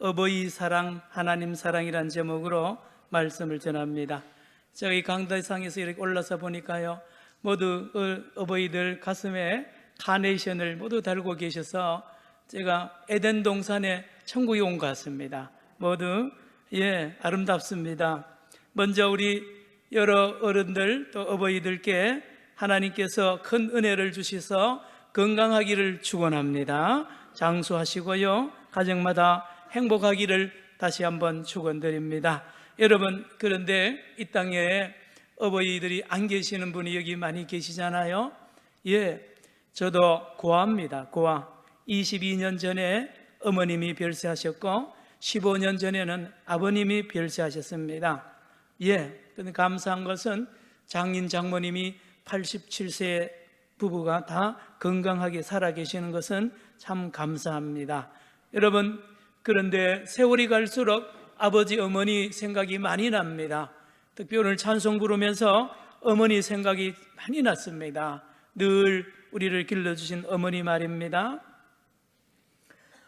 어버이 사랑, 하나님 사랑이란 제목으로 말씀을 전합니다. 제가 이 강대상에서 이렇게 올라서 보니까요, 모두 어- 어버이들 가슴에 카네이션을 모두 달고 계셔서 제가 에덴 동산에 천국에 온 것 같습니다. 모두 예 아름답습니다. 먼저 우리 여러 어른들 또 어버이들께 하나님께서 큰 은혜를 주셔서 건강하기를 축원합니다. 장수하시고요 가정마다 행복하기를 다시 한번 축원드립니다. 여러분 그런데 이 땅에 어버이들이 안 계시는 분이 여기 많이 계시잖아요. 예, 저도 고아입니다. 고아. 22년 전에 어머님이 별세하셨고 15년 전에는 아버님이 별세하셨습니다. 예, 근데 감사한 것은 장인 장모님이 87세 부부가 다 건강하게 살아 계시는 것은 참 감사합니다. 여러분, 그런데 세월이 갈수록 아버지, 어머니 생각이 많이 납니다. 특히 오늘 찬송 부르면서 어머니 생각이 많이 났습니다. 늘 우리를 길러주신 어머니 말입니다.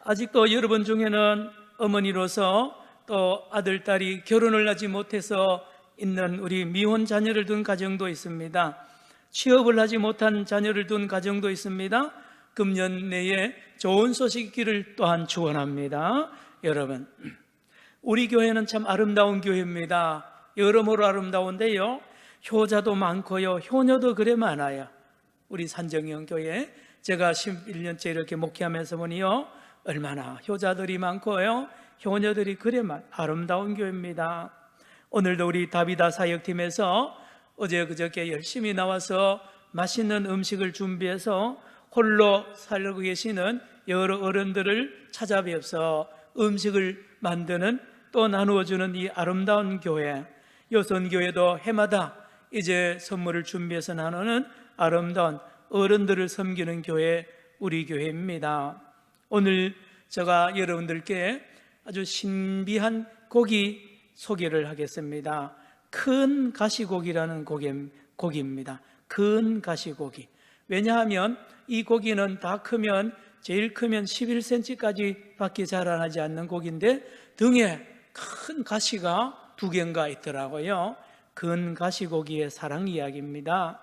아직도 여러분 중에는 어머니로서 또 아들, 딸이 결혼을 하지 못해서 있는 우리 미혼 자녀를 둔 가정도 있습니다. 취업을 하지 못한 자녀를 둔 가정도 있습니다. 금년 내에 좋은 소식 있기를 또한 축원합니다. 여러분, 우리 교회는 참 아름다운 교회입니다. 여러모로 아름다운데요. 효자도 많고요. 효녀도 그래 많아요. 우리 산정형 교회 제가 11년째 이렇게 목회하면서 보니요. 얼마나 효자들이 많고요. 효녀들이 그래 많 아름다운 교회입니다. 오늘도 우리 다비다 사역팀에서 어제 그저께 열심히 나와서 맛있는 음식을 준비해서 홀로 살고 계시는 여러 어른들을 찾아뵈서 음식을 만드는 또 나누어주는 이 아름다운 교회 여선교회도 해마다 이제 선물을 준비해서 나누는 아름다운 어른들을 섬기는 교회 우리 교회입니다. 오늘 제가 여러분들께 아주 신비한 고기 소개를 하겠습니다. 큰 가시고기라는 고기, 고기입니다. 큰 가시고기. 왜냐하면 이 고기는 다 크면 제일 크면 11cm까지 밖에 자라나지 않는 고기인데 등에 큰 가시가 두 개인가 있더라고요. 큰 가시고기의 사랑 이야기입니다.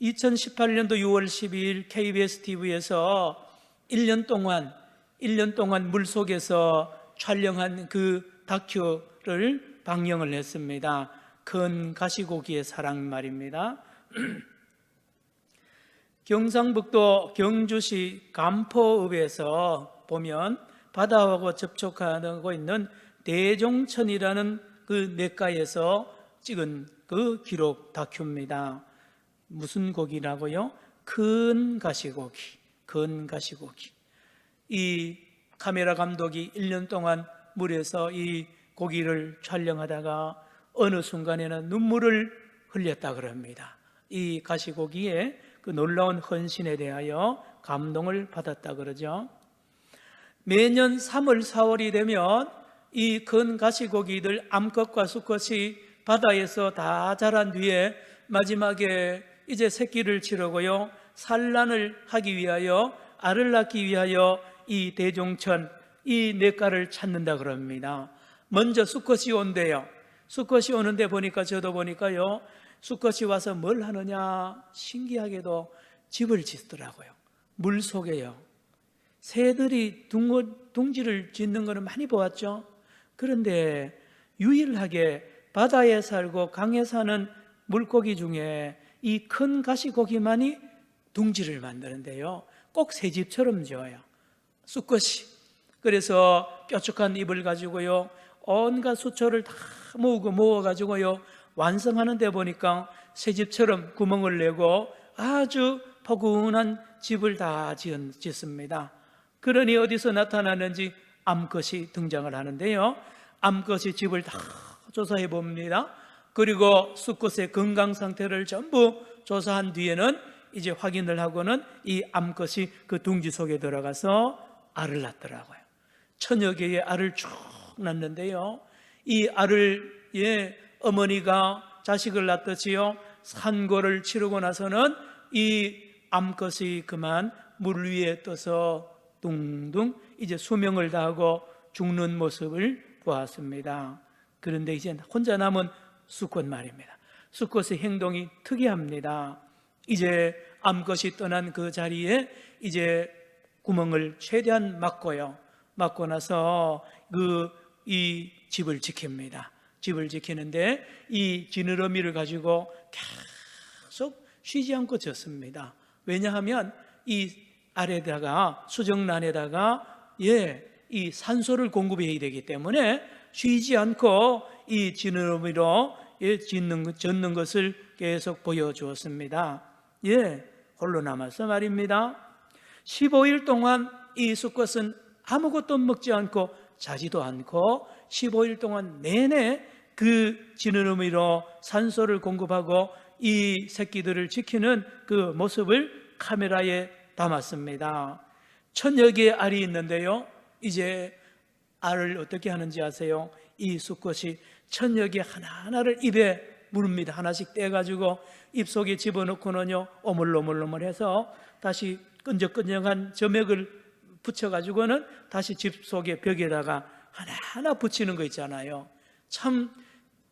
2018년도 6월 12일 KBS TV에서 1년 동안 1년 동안 물 속에서 촬영한 그 다큐를 방영을 했습니다. 큰 가시고기의 사랑 말입니다. 경상북도 경주시 간포읍에서 보면 바다하고 접촉하고 있는 대종천이라는 그 냇가에서 찍은 그 기록 다큐입니다. 무슨 고기라고요? 큰 가시고기, 큰 가시고기. 이 카메라 감독이 1년 동안 물에서 이 고기를 촬영하다가 어느 순간에는 눈물을 흘렸다 그럽니다. 이 가시고기에 그 놀라운 헌신에 대하여 감동을 받았다 그러죠. 매년 3월, 4월이 되면 이큰 가시고기들 암컷과 수컷이 바다에서 다 자란 뒤에 마지막에 이제 새끼를 치르고요. 산란을 하기 위하여 알을 낳기 위하여 이 대종천 이 냇가를 찾는다 그럽니다. 먼저 수컷이 온대요. 수컷이 오는데 보니까 저도 보니까요. 수컷이 와서 뭘 하느냐 신기하게도 집을 짓더라고요. 물 속에요. 새들이 둥, 둥지를 짓는 것은 많이 보았죠. 그런데 유일하게 바다에 살고 강에 사는 물고기 중에 이 큰 가시고기만이 둥지를 만드는데요. 꼭 새 집처럼 지어요. 수컷이. 그래서 뾰족한 입을 가지고요. 온갖 수초를 다 모으고 모아가지고요. 완성하는 데 보니까 새 집처럼 구멍을 내고 아주 포근한 집을 다 짓습니다. 그러니 어디서 나타나는지 암컷이 등장을 하는데요. 암컷이 집을 다 조사해 봅니다. 그리고 수컷의 건강 상태를 전부 조사한 뒤에는 이제 확인을 하고는 이 암컷이 그 둥지 속에 들어가서 알을 낳더라고요. 천여 개의 알을 쭉 낳는데요. 이 알을 예, 어머니가 자식을 낳듯이요. 산고를 치르고 나서는 이 암컷이 그만 물 위에 떠서 둥둥 이제 수명을 다하고 죽는 모습을 보았습니다. 그런데 이제 혼자 남은 수컷 말입니다. 수컷의 행동이 특이합니다. 이제 암컷이 떠난 그 자리에 이제 구멍을 최대한 막고요. 막고 나서 그 이 집을 지킵니다. 집을 지키는데 이 지느러미를 가지고 계속 쉬지 않고 졌습니다. 왜냐하면 이 아래다가 수정란에다가 예, 이 산소를 공급해야 되기 때문에 쉬지 않고 이 지느러미로 예, 짓는 젓는 것을 계속 보여주었습니다. 예, 홀로 남아서 말입니다. 15일 동안 이 수컷은 아무것도 먹지 않고 자지도 않고 15일 동안 내내 그 지느러미로 산소를 공급하고 이 새끼들을 지키는 그 모습을 카메라에 담았습니다. 천여 개의 알이 있는데요. 이제 알을 어떻게 하는지 아세요? 이 수컷이 천여 개 하나하나를 입에 물습니다. 하나씩 떼가지고 입속에 집어넣고는요, 오물오물오물해서 다시 끈적끈적한 점액을 붙여가지고는 다시 집 속에 벽에다가 하나하나 붙이는 거 있잖아요. 참,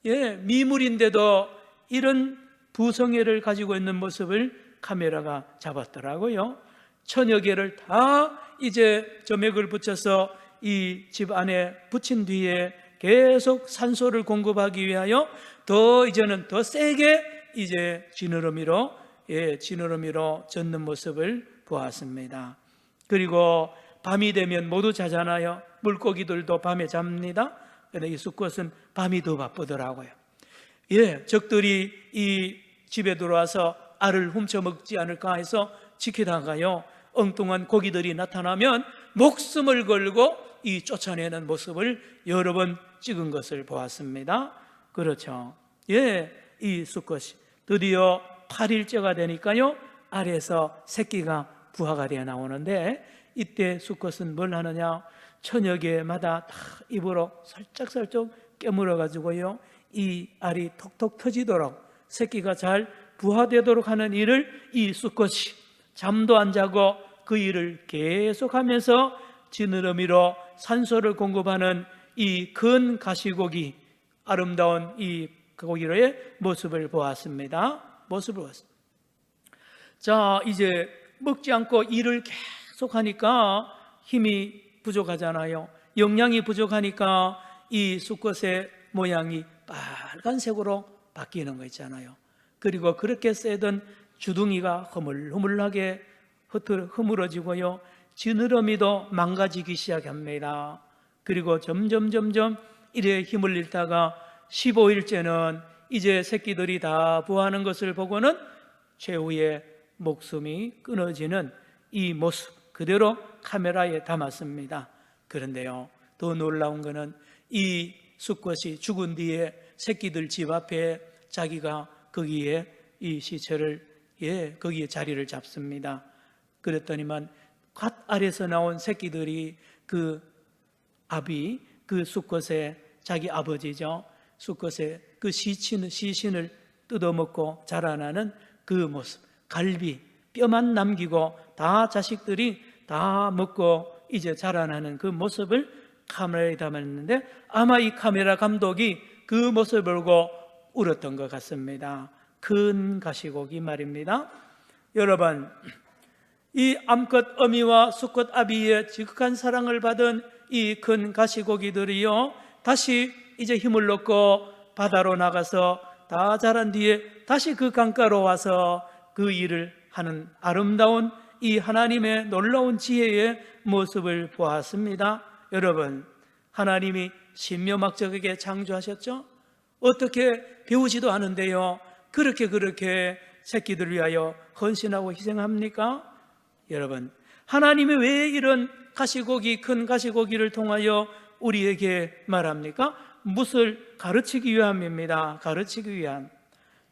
예, 미물인데도 이런 부성애를 가지고 있는 모습을 카메라가 잡았더라고요. 천여 개를 다 이제 점액을 붙여서 이 집 안에 붙인 뒤에 계속 산소를 공급하기 위하여 더 이제는 더 세게 이제 지느러미로 예, 지느러미로 젓는 모습을 보았습니다. 그리고 밤이 되면 모두 자잖아요. 물고기들도 밤에 잡니다. 그런데 이 수컷은 밤이 더 바쁘더라고요. 예, 적들이 이 집에 들어와서 알을 훔쳐 먹지 않을까 해서 지키다가요. 엉뚱한 고기들이 나타나면 목숨을 걸고 이 쫓아내는 모습을 여러 번 찍은 것을 보았습니다. 그렇죠. 예, 이 수컷이 드디어 8일째가 되니까요. 알에서 새끼가 부화가 되어 나오는데 이때 수컷은 뭘 하느냐? 개마다 다 입으로 살짝살짝 깨물어 가지고요. 이 알이 톡톡 터지도록 새끼가 잘 부화되도록 하는 일을 이 수컷이 잠도 안 자고 그 일을 계속하면서 지느러미로 산소를 공급하는 이 큰 가시고기 아름다운 이 고기로의 모습을 보았습니다. 모습을 보았습니다. 자, 이제 먹지 않고 일을 계속 하니까 힘이 부족하잖아요. 영양이 부족하니까 이 수컷의 모양이 빨간색으로 바뀌는 거 있잖아요. 그리고 그렇게 세던 주둥이가 허물허물하게 흐물어지고요. 지느러미도 망가지기 시작합니다. 그리고 점점 점점 이래 힘을 잃다가 15일째는 이제 새끼들이 다 부하는 것을 보고는 최후의 목숨이 끊어지는 이 모습 그대로 카메라에 담았습니다. 그런데요, 더 놀라운 것은 이 수컷이 죽은 뒤에 새끼들 집 앞에 자기가 거기에 이 시체를 예 거기에 자리를 잡습니다. 그랬더니만 갓 아래서 나온 새끼들이 그 아비 그 수컷의 자기 아버지죠 수컷의 그 시신, 시신을 뜯어먹고 자라나는 그 모습 갈비 뼈만 남기고 다 자식들이 다 먹고 이제 자라나는 그 모습을 카메라에 담았는데 아마 이 카메라 감독이 그 모습을 보고 울었던 것 같습니다. 큰 가시고기 말입니다. 여러분, 이 암컷 어미와 수컷 아비의 지극한 사랑을 받은 이 큰 가시고기들이요, 다시 이제 힘을 얻고 바다로 나가서 다 자란 뒤에 다시 그 강가로 와서 그 일을 하는 아름다운 이 하나님의 놀라운 지혜의 모습을 보았습니다. 여러분, 하나님이 신묘막적에게 창조하셨죠? 어떻게 배우지도 않은데요. 그렇게 그렇게 새끼들 위하여 헌신하고 희생합니까? 여러분, 하나님이 왜 이런 가시고기, 큰 가시고기를 통하여 우리에게 말합니까? 무엇을 가르치기 위함입니다. 가르치기 위함.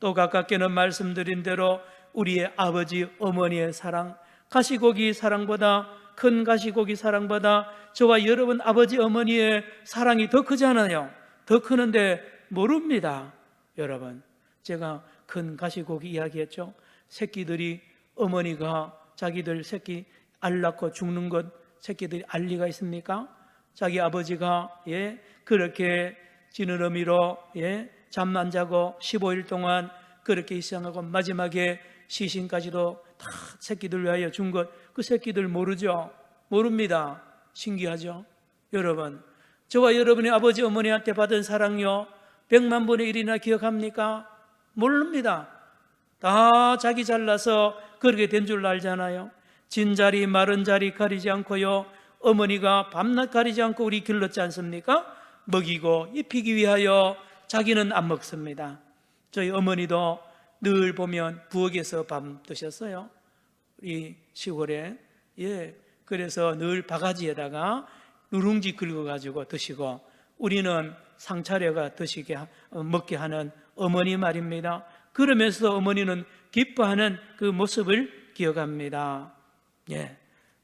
또 가깝게는 말씀드린 대로 우리의 아버지, 어머니의 사랑, 가시고기 사랑보다 큰 가시고기 사랑보다 저와 여러분 아버지, 어머니의 사랑이 더 크잖아요. 더 크는데 모릅니다. 여러분, 제가 큰 가시고기 이야기했죠. 새끼들이 어머니가 자기들 새끼 알 낳고 죽는 것 새끼들이 알 리가 있습니까? 자기 아버지가 예 그렇게 지느러미로 예 잠 안 자고 15일 동안 그렇게 이상하고 마지막에 시신까지도 다 새끼들 위하여 준 것 그 새끼들 모르죠? 모릅니다. 신기하죠? 여러분 저와 여러분의 아버지 어머니한테 받은 사랑요 백만 분의 일이나 기억합니까? 모릅니다. 다 자기 잘나서 그렇게 된 줄 알잖아요. 진 자리 마른 자리 가리지 않고요. 어머니가 밤낮 가리지 않고 우리 길렀지 않습니까? 먹이고 입히기 위하여 자기는 안 먹습니다. 저희 어머니도 늘 보면 부엌에서 밥 드셨어요. 이 시골에 예 그래서 늘 바가지에다가 누룽지 긁어 가지고 드시고 우리는 상차려가 드시게 하- 어, 먹게 하는 어머니 말입니다. 그러면서 어머니는 기뻐하는 그 모습을 기억합니다. 예,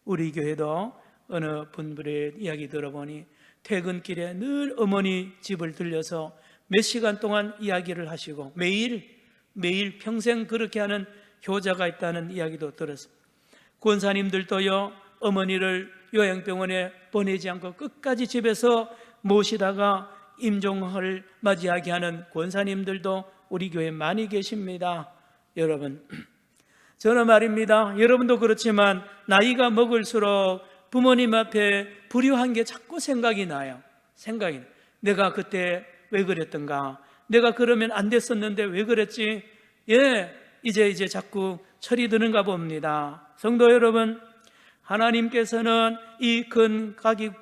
우리 교회도 어느 분들의 이야기 들어보니 퇴근길에 늘 어머니 집을 들려서 몇 시간 동안 이야기를 하시고 매일 매일 평생 그렇게 하는 효자가 있다는 이야기도 들었습니다. 권사님들도요 어머니를 요양병원에 보내지 않고 끝까지 집에서 모시다가 임종을 맞이하게 하는 권사님들도 우리 교회에 많이 계십니다. 여러분 저는 말입니다. 여러분도 그렇지만 나이가 먹을수록 부모님 앞에 불효한 게 자꾸 생각이 나요. 생각이. 내가 그때 왜 그랬던가? 내가 그러면 안 됐었는데 왜 그랬지? 예, 이제 이제 자꾸 철이 드는가 봅니다. 성도 여러분, 하나님께서는 이 큰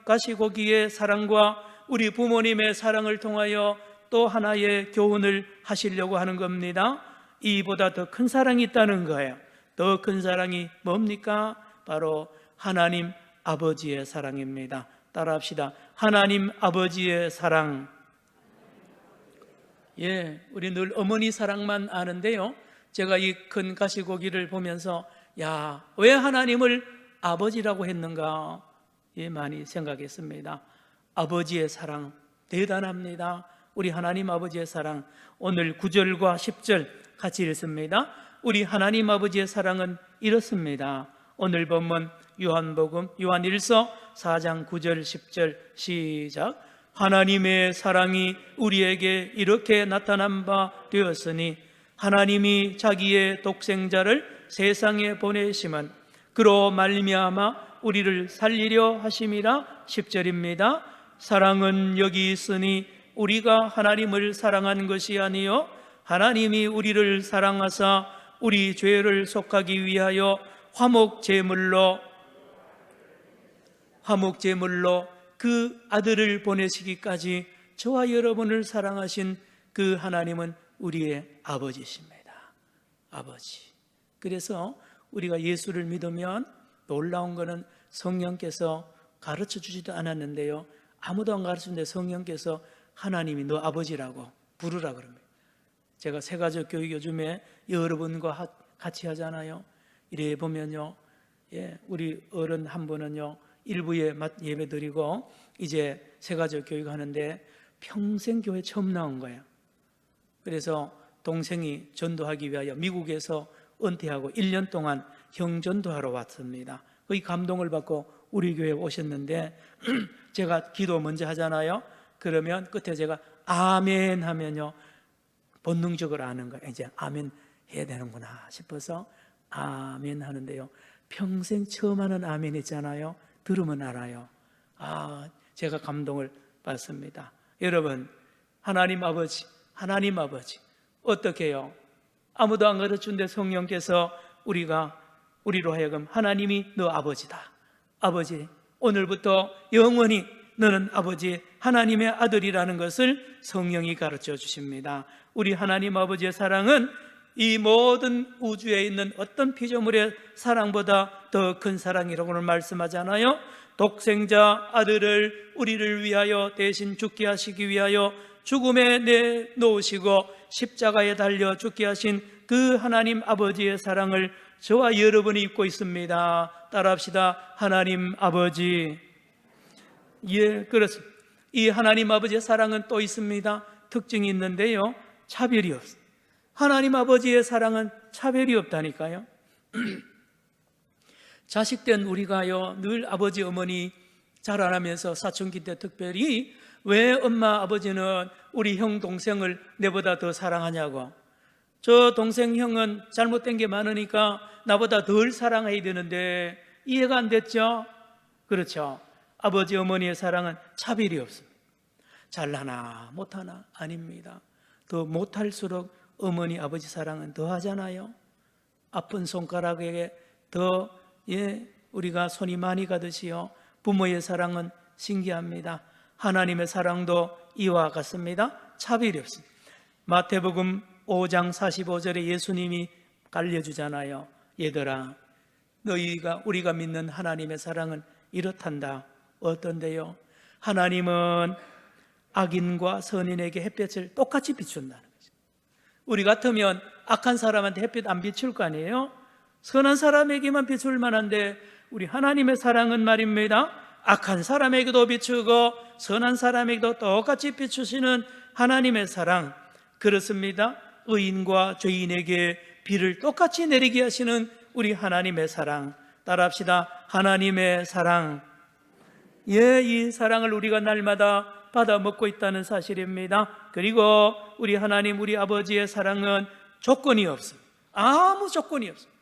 가시고기의 사랑과 우리 부모님의 사랑을 통하여 또 하나의 교훈을 하시려고 하는 겁니다. 이보다 더 큰 사랑이 있다는 거예요. 더 큰 사랑이 뭡니까? 바로 하나님 아버지의 사랑입니다. 따라합시다. 하나님 아버지의 사랑. 예, 우리 늘 어머니 사랑만 아는데요. 제가 이 큰 가시고기를 보면서 야, 왜 하나님을 아버지라고 했는가? 예, 많이 생각했습니다. 아버지의 사랑 대단합니다. 우리 하나님 아버지의 사랑 오늘 9절과 10절 같이 읽습니다. 우리 하나님 아버지의 사랑은 이렇습니다. 오늘 본문 요한복음 요한 1서 4장 9절 10절 시작 하나님의 사랑이 우리에게 이렇게 나타난 바 되었으니 하나님이 자기의 독생자를 세상에 보내심은 그로 말미암아 우리를 살리려 하심이라 10절입니다. 사랑은 여기 있으니 우리가 하나님을 사랑한 것이 아니요 하나님이 우리를 사랑하사 우리 죄를 속하기 위하여 화목 제물로 화목 제물로 그 아들을 보내시기까지 저와 여러분을 사랑하신 그 하나님은 우리의 아버지십니다. 아버지. 그래서 우리가 예수를 믿으면 놀라운 것은 성령께서 가르쳐 주지도 않았는데요. 아무도 안 가르치는데 성령께서 하나님이 너 아버지라고 부르라 그럽니다. 제가 세가족 교육 요즘에 여러분과 하- 같이 하잖아요. 이래 보면요. 예, 우리 어른 한 분은요. 일부에 맞- 예배 드리고 이제 세가족 교육 하는데 평생 교회 처음 나온 거예요. 그래서 동생이 전도하기 위하여 미국에서 은퇴하고 1년 동안 형전도하러 왔습니다. 그 감동을 받고 우리 교회에 오셨는데 제가 기도 먼저 하잖아요. 그러면 끝에 제가 아멘 하면요. 본능적으로 아는 거예요. 이제 아멘 해야 되는구나 싶어서 아멘 하는데요. 평생 처음 하는 아멘 있잖아요. 들으면 알아요. 아, 제가 감동을 받습니다. 여러분, 하나님 아버지, 하나님 아버지, 어떻게 해요? 아무도 안 가르치는데 성령께서 우리가, 우리로 하여금 하나님이 너 아버지다. 아버지, 오늘부터 영원히 너는 아버지 하나님의 아들이라는 것을 성령이 가르쳐 주십니다. 우리 하나님 아버지의 사랑은 이 모든 우주에 있는 어떤 피조물의 사랑보다 더 큰 사랑이라고 오늘 말씀하잖아요. 독생자 아들을 우리를 위하여 대신 죽게 하시기 위하여 죽음에 내놓으시고 십자가에 달려 죽게 하신 그 하나님 아버지의 사랑을 저와 여러분이 입고 있습니다. 따라합시다. 하나님 아버지. 예, 그렇습니다. 이 하나님 아버지의 사랑은 또 있습니다. 특징이 있는데요. 차별이 없습니다. 하나님 아버지의 사랑은 차별이 없다니까요. 자식된 우리가요 늘 아버지 어머니 자라나면서 사춘기 때 특별히 왜 엄마 아버지는 우리 형 동생을 내보다 더 사랑하냐고 저 동생 형은 잘못된 게 많으니까 나보다 덜 사랑해야 되는데 이해가 안 됐죠? 그렇죠. 아버지 어머니의 사랑은 차별이 없습니다. 잘나나 못하나 아닙니다. 더 못할수록 어머니 아버지 사랑은 더 하잖아요. 아픈 손가락에게 더 예, 우리가 손이 많이 가듯이요. 부모의 사랑은 신기합니다. 하나님의 사랑도 이와 같습니다. 차별이 없습니다. 마태복음 5장 45절에 예수님이 알려주잖아요. 얘들아, 너희가 우리가 믿는 하나님의 사랑은 이렇단다. 어떤데요? 하나님은 악인과 선인에게 햇볕을 똑같이 비춘다는. 우리 같으면 악한 사람한테 햇빛 안 비출 거 아니에요? 선한 사람에게만 비출 만한데 우리 하나님의 사랑은 말입니다. 악한 사람에게도 비추고 선한 사람에게도 똑같이 비추시는 하나님의 사랑 그렇습니다. 의인과 죄인에게 비를 똑같이 내리게 하시는 우리 하나님의 사랑 따라합시다. 하나님의 사랑 예, 이 사랑을 우리가 날마다 받아 먹고 있다는 사실입니다. 그리고 우리 하나님, 우리 아버지의 사랑은 조건이 없습니다. 아무 조건이 없습니다.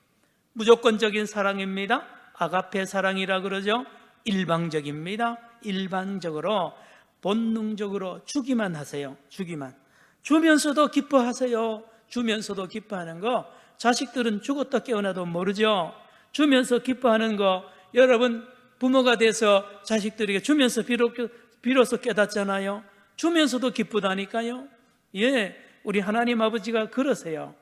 무조건적인 사랑입니다. 아가페 사랑이라 그러죠. 일방적입니다. 일반적으로 본능적으로 주기만 하세요. 주기만. 주면서도 기뻐하세요. 주면서도 기뻐하는 거 자식들은 죽었다 깨어나도 모르죠. 주면서 기뻐하는 거 여러분 부모가 돼서 자식들에게 주면서 비로, 비로소 깨닫잖아요. 주면서도 기쁘다니까요. 예, 우리 하나님 아버지가 그러세요.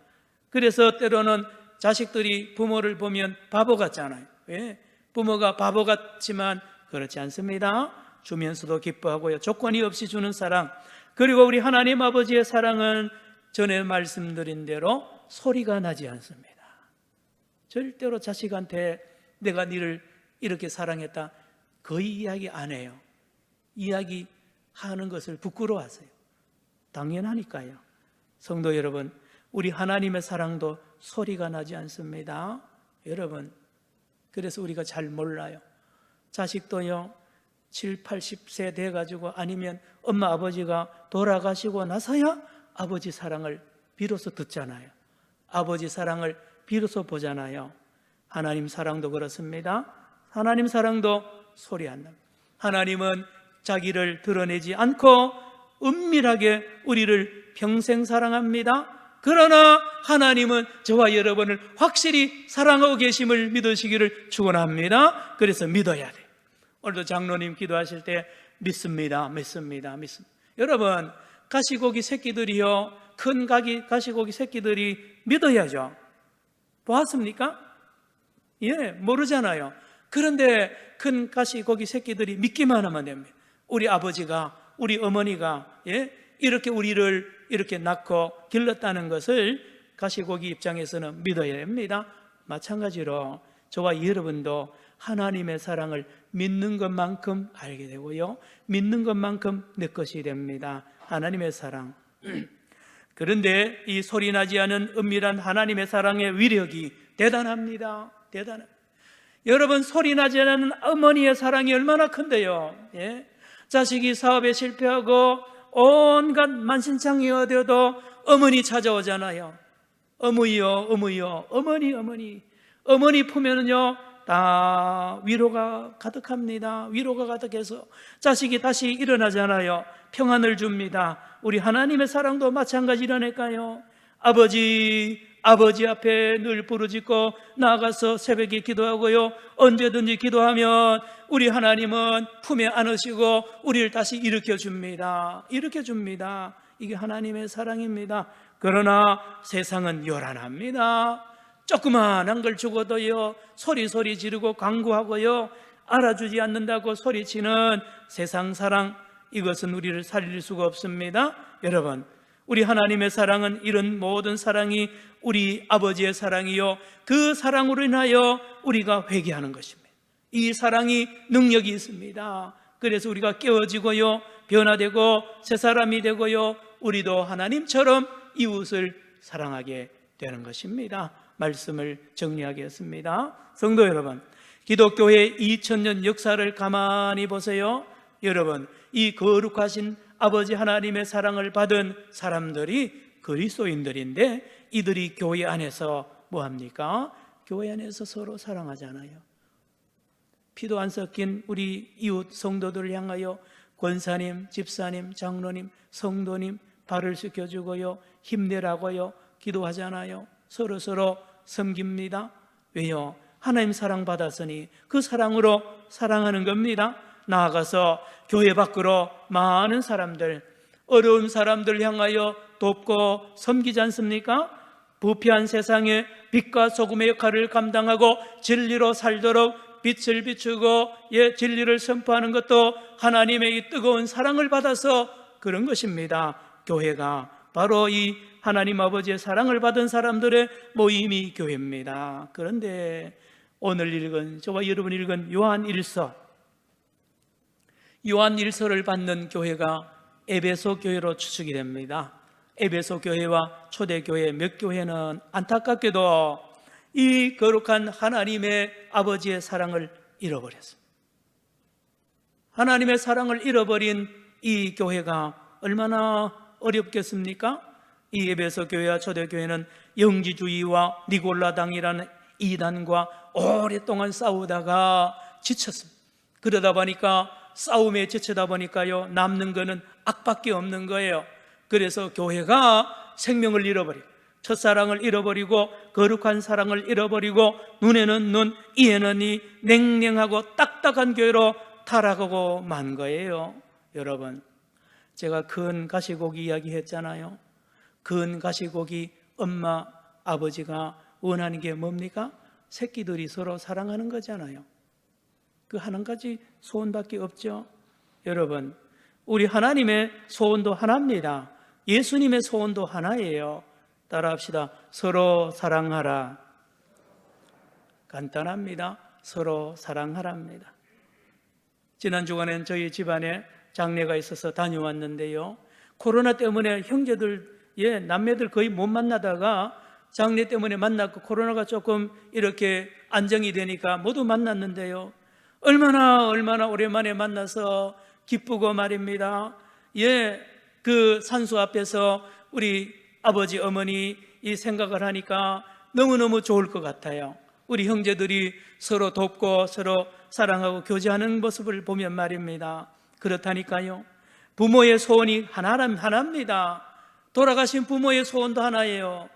그래서 때로는 자식들이 부모를 보면 바보 같잖아요. 왜? 부모가 바보 같지만 그렇지 않습니다. 주면서도 기뻐하고요. 조건이 없이 주는 사랑. 그리고 우리 하나님 아버지의 사랑은 전에 말씀드린 대로 소리가 나지 않습니다. 절대로 자식한테 내가 니를 이렇게 사랑했다. 거의 이야기 안 해요. 이야기 하는 것을 부끄러워하세요. 당연하니까요. 성도 여러분, 우리 하나님의 사랑도 소리가 나지 않습니다. 여러분, 그래서 우리가 잘 몰라요. 자식도요, 7, 80세 돼가지고 아니면 엄마 아버지가 돌아가시고 나서야 아버지 사랑을 비로소 듣잖아요. 아버지 사랑을 비로소 보잖아요. 하나님 사랑도 그렇습니다. 하나님 사랑도 소리 안 납니다. 하나님은 자기를 드러내지 않고 은밀하게 우리를 평생 사랑합니다. 그러나 하나님은 저와 여러분을 확실히 사랑하고 계심을 믿으시기를 축원합니다. 그래서 믿어야 돼. 오늘도 장로님 기도하실 때 믿습니다. 믿습니다. 믿습니다. 여러분, 가시고기 새끼들이요. 큰 가기 가시고기 새끼들이 믿어야죠. 보았습니까? 예, 모르잖아요. 그런데 큰 가시고기 새끼들이 믿기만 하면 됩니다. 우리 아버지가, 우리 어머니가, 예, 이렇게 우리를 이렇게 낳고 길렀다는 것을 가시고기 입장에서는 믿어야 됩니다. 마찬가지로 저와 여러분도 하나님의 사랑을 믿는 것만큼 알게 되고요. 믿는 것만큼 내 것이 됩니다. 하나님의 사랑. 그런데 이 소리 나지 않은 은밀한 하나님의 사랑의 위력이 대단합니다. 대단합니다. 여러분 소리 나지 않는 어머니의 사랑이 얼마나 큰데요. 예? 자식이 사업에 실패하고 온갖 만신창이 어려도 어머니 찾아오잖아요. 어머니요, 어머니요, 어머니, 어머니. 어머니 품에는요, 다 위로가 가득합니다. 위로가 가득해서 자식이 다시 일어나잖아요. 평안을 줍니다. 우리 하나님의 사랑도 마찬가지라니까요. 아버지, 아버지 앞에 늘 부르짖고 나가서 새벽에 기도하고요. 언제든지 기도하면 우리 하나님은 품에 안으시고 우리를 다시 일으켜 줍니다. 일으켜 줍니다. 이게 하나님의 사랑입니다. 그러나 세상은 요란합니다. 조그만한 걸 죽어도요, 소리 소리 지르고 강구하고요, 알아주지 않는다고 소리치는 세상 사랑, 이것은 우리를 살릴 수가 없습니다. 여러분, 우리 하나님의 사랑은 이런 모든 사랑이 우리 아버지의 사랑이요. 그 사랑으로 인하여 우리가 회개하는 것입니다. 이 사랑이 능력이 있습니다. 그래서 우리가 깨어지고요. 변화되고 새 사람이 되고요. 우리도 하나님처럼 이웃을 사랑하게 되는 것입니다. 말씀을 정리하겠습니다. 성도 여러분, 기독교의 2000년 역사를 가만히 보세요. 여러분, 이 거룩하신 아버지 하나님의 사랑을 받은 사람들이 그리스도인들인데 이들이 교회 안에서 뭐 합니까? 교회 안에서 서로 사랑하잖아요. 피도 안 섞인 우리 이웃 성도들을 향하여 권사님, 집사님, 장로님, 성도님 발을 씻겨주고요. 힘내라고요. 기도하잖아요. 서로 서로 섬깁니다. 왜요? 하나님 사랑 받았으니 그 사랑으로 사랑하는 겁니다. 나아가서 교회 밖으로 많은 사람들, 어려운 사람들 향하여 돕고 섬기지 않습니까? 부패한 세상에 빛과 소금의 역할을 감당하고 진리로 살도록 빛을 비추고 예 진리를 선포하는 것도 하나님의 이 뜨거운 사랑을 받아서 그런 것입니다. 교회가 바로 이 하나님 아버지의 사랑을 받은 사람들의 모임이 교회입니다. 그런데 오늘 읽은 저와 여러분 읽은 요한 1서 요한 1서를 받는 교회가 에베소 교회로 추측이 됩니다. 에베소 교회와 초대 교회 몇 교회는 안타깝게도 이 거룩한 하나님의 아버지의 사랑을 잃어버렸습니다. 하나님의 사랑을 잃어버린 이 교회가 얼마나 어렵겠습니까? 이 에베소 교회와 초대 교회는 영지주의와 니골라당이라는 이단과 오랫동안 싸우다가 지쳤습니다. 그러다 보니까 싸움에 지치다 보니까요 남는 거는 악밖에 없는 거예요. 그래서 교회가 생명을 잃어버리고 첫사랑을 잃어버리고 거룩한 사랑을 잃어버리고 눈에는 눈, 이에는 이 냉랭하고 딱딱한 교회로 타락하고 만 거예요. 여러분, 제가 큰 가시고기 이야기 했잖아요. 큰 가시고기 엄마, 아버지가 원하는 게 뭡니까? 새끼들이 서로 사랑하는 거잖아요. 그 한 가지 소원밖에 없죠. 여러분, 우리 하나님의 소원도 하나입니다. 예수님의 소원도 하나예요. 따라 합시다. 서로 사랑하라. 간단합니다. 서로 사랑하랍니다. 지난 주간엔 저희 집안에 장례가 있어서 다녀왔는데요. 코로나 때문에 형제들, 예, 남매들 거의 못 만나다가 장례 때문에 만났고 코로나가 조금 이렇게 안정이 되니까 모두 만났는데요. 얼마나 얼마나 오랜만에 만나서 기쁘고 말입니다. 예, 그 산수 앞에서 우리 아버지 어머니 이 생각을 하니까 너무너무 좋을 것 같아요. 우리 형제들이 서로 돕고 서로 사랑하고 교제하는 모습을 보면 말입니다. 그렇다니까요. 부모의 소원이 하나람 하나입니다. 돌아가신 부모의 소원도 하나예요.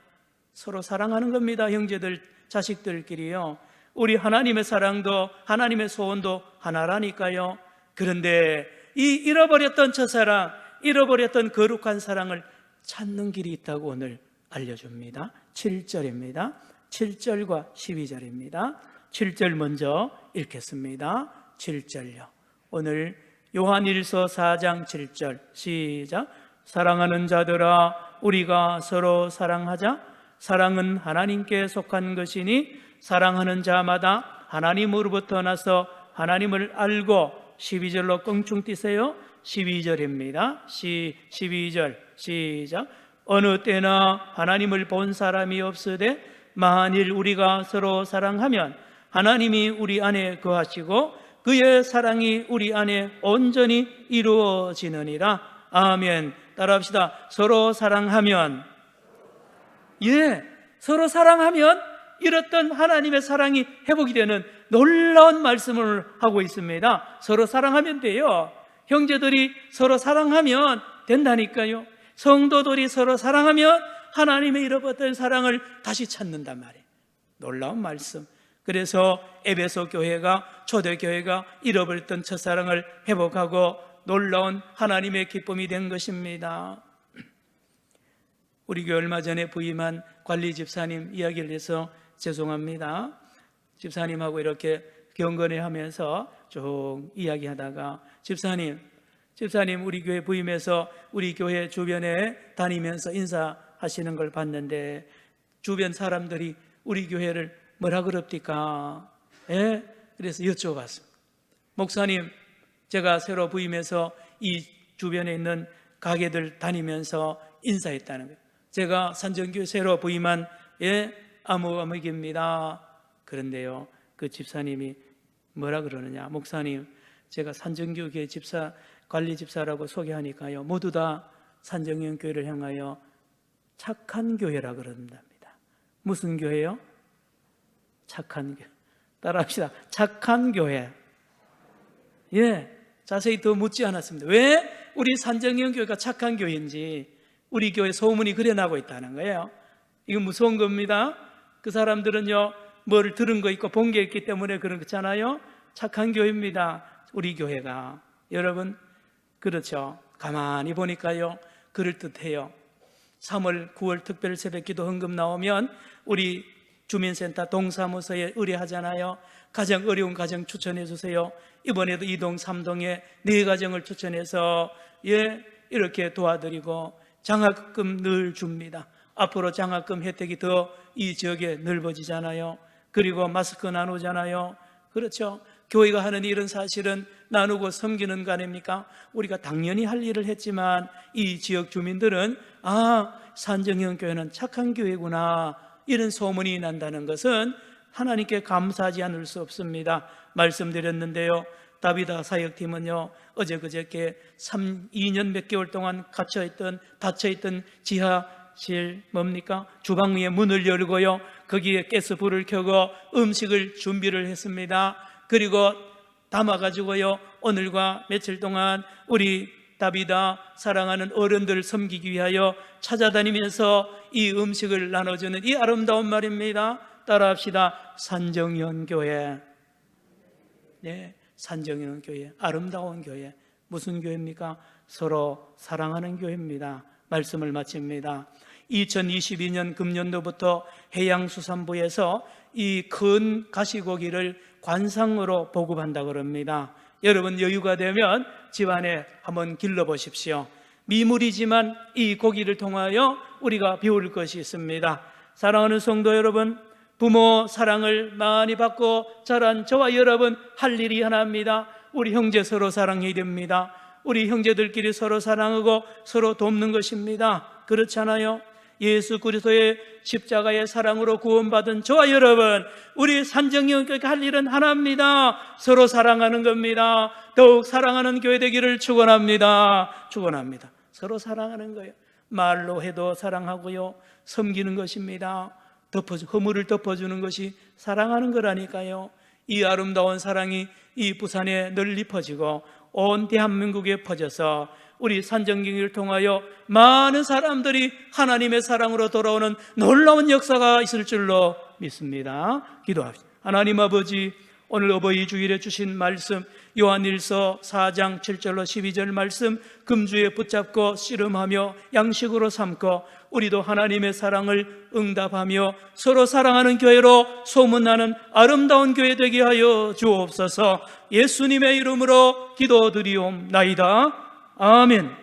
서로 사랑하는 겁니다. 형제들, 자식들끼리요. 우리 하나님의 사랑도 하나님의 소원도 하나라니까요. 그런데 이 잃어버렸던 첫사랑, 잃어버렸던 거룩한 사랑을 찾는 길이 있다고 오늘 알려줍니다. 7절입니다. 7절과 12절입니다. 7절 먼저 읽겠습니다. 7절요. 오늘 요한 1서 4장 7절 시작. 사랑하는 자들아 우리가 서로 사랑하자. 사랑은 하나님께 속한 것이니 사랑하는 자마다 하나님으로부터 나서 하나님을 알고 12절로 껑충 뛰세요. 12절입니다. 시 12절 시작. 어느 때나 하나님을 본 사람이 없으되 만일 우리가 서로 사랑하면 하나님이 우리 안에 거하시고 그의 사랑이 우리 안에 온전히 이루어지느니라. 아멘. 따라합시다. 서로 사랑하면 예, 서로 사랑하면 잃었던 하나님의 사랑이 회복이 되는 놀라운 말씀을 하고 있습니다. 서로 사랑하면 돼요. 형제들이 서로 사랑하면 된다니까요. 성도들이 서로 사랑하면 하나님의 잃어버렸던 사랑을 다시 찾는단 말이에요. 놀라운 말씀. 그래서 에베소 교회가 초대 교회가 잃어버렸던 첫사랑을 회복하고 놀라운 하나님의 기쁨이 된 것입니다. 우리 교회 얼마 전에 부임한 관리 집사님 이야기를 해서 죄송합니다. 집사님하고 이렇게 경건회 하면서 쭉 이야기하다가 집사님, 집사님 우리 교회 부임해서 우리 교회 주변에 다니면서 인사하시는 걸 봤는데 주변 사람들이 우리 교회를 뭐라 그럽니까? 예? 그래서 여쭤봤습니다. 목사님, 제가 새로 부임해서 이 주변에 있는 가게들 다니면서 인사했다는 거예요. 제가 산정교회 새로 부임한 예, 아무아무입니다. 그런데요, 그 집사님이 뭐라 그러느냐? 목사님, 제가 산정교회 집사 관리 집사라고 소개하니까요. 모두 다 산정형 교회를 향하여 착한 교회라 그런답니다. 무슨 교회요? 착한 교회. 따라합시다. 착한 교회. 예, 자세히 더 묻지 않았습니다. 왜 우리 산정형 교회가 착한 교회인지 우리 교회 소문이 그래 나고 있다는 거예요. 이건 무서운 겁니다. 그 사람들은요, 뭘 들은 거 있고 본 게 있기 때문에 그런 거잖아요. 착한 교회입니다. 우리 교회가. 여러분, 그렇죠. 가만히 보니까요, 그럴듯해요. 3월, 9월 특별 새벽 기도 헌금 나오면 우리 주민센터 동사무소에 의뢰하잖아요. 가장 어려운 가정 추천해 주세요. 이번에도 이동 삼동에 네 가정을 추천해서 예 이렇게 도와드리고 장학금 늘 줍니다. 앞으로 장학금 혜택이 더 이 지역에 넓어지잖아요. 그리고 마스크 나누잖아요. 그렇죠. 교회가 하는 일은 사실은 나누고 섬기는 거 아닙니까? 우리가 당연히 할 일을 했지만 이 지역 주민들은 아 산정형 교회는 착한 교회구나 이런 소문이 난다는 것은 하나님께 감사하지 않을 수 없습니다. 말씀드렸는데요. 다비다 사역팀은요, 어제 그저께 3, 2년 몇 개월 동안 갇혀있던, 닫혀있던 지하실, 뭡니까? 주방 위에 문을 열고요, 거기에 가스불을 켜고 음식을 준비를 했습니다. 그리고 담아가지고요, 오늘과 며칠 동안 우리 다비다 사랑하는 어른들 섬기기 위하여 찾아다니면서 이 음식을 나눠주는 이 아름다운 말입니다. 따라합시다. 산정연 교회. 네, 산정연 교회. 아름다운 교회. 무슨 교회입니까? 서로 사랑하는 교회입니다. 말씀을 마칩니다. 2022년 금년도부터 해양수산부에서 이 큰 가시고기를 관상으로 보급한다 그럽니다. 여러분 여유가 되면 집안에 한번 길러 보십시오. 미물이지만 이 고기를 통하여 우리가 배울 것이 있습니다. 사랑하는 성도 여러분, 부모 사랑을 많이 받고 자란 저와 여러분 할 일이 하나입니다. 우리 형제 서로 사랑해야 됩니다. 우리 형제들끼리 서로 사랑하고 서로 돕는 것입니다. 그렇잖아요. 예수 그리스도의 십자가의 사랑으로 구원받은 저와 여러분, 우리 산정형교회 할 일은 하나입니다. 서로 사랑하는 겁니다. 더욱 사랑하는 교회 되기를 축원합니다. 축원합니다. 서로 사랑하는 거예요. 말로 해도 사랑하고요. 섬기는 것입니다. 덮어 허물을 덮어주는 것이 사랑하는 거라니까요. 이 아름다운 사랑이 이 부산에 널리 퍼지고 온 대한민국에 퍼져서 우리 산정경을 통하여 많은 사람들이 하나님의 사랑으로 돌아오는 놀라운 역사가 있을 줄로 믿습니다. 기도합시다. 하나님 아버지, 오늘 어버이 주일에 주신 말씀, 요한일서 4장 7절로 12절 말씀, 금주에 붙잡고 씨름하며 양식으로 삼고, 우리도 하나님의 사랑을 응답하며 서로 사랑하는 교회로 소문나는 아름다운 교회 되게 하여 주옵소서 예수님의 이름으로 기도드리옵나이다. 아멘.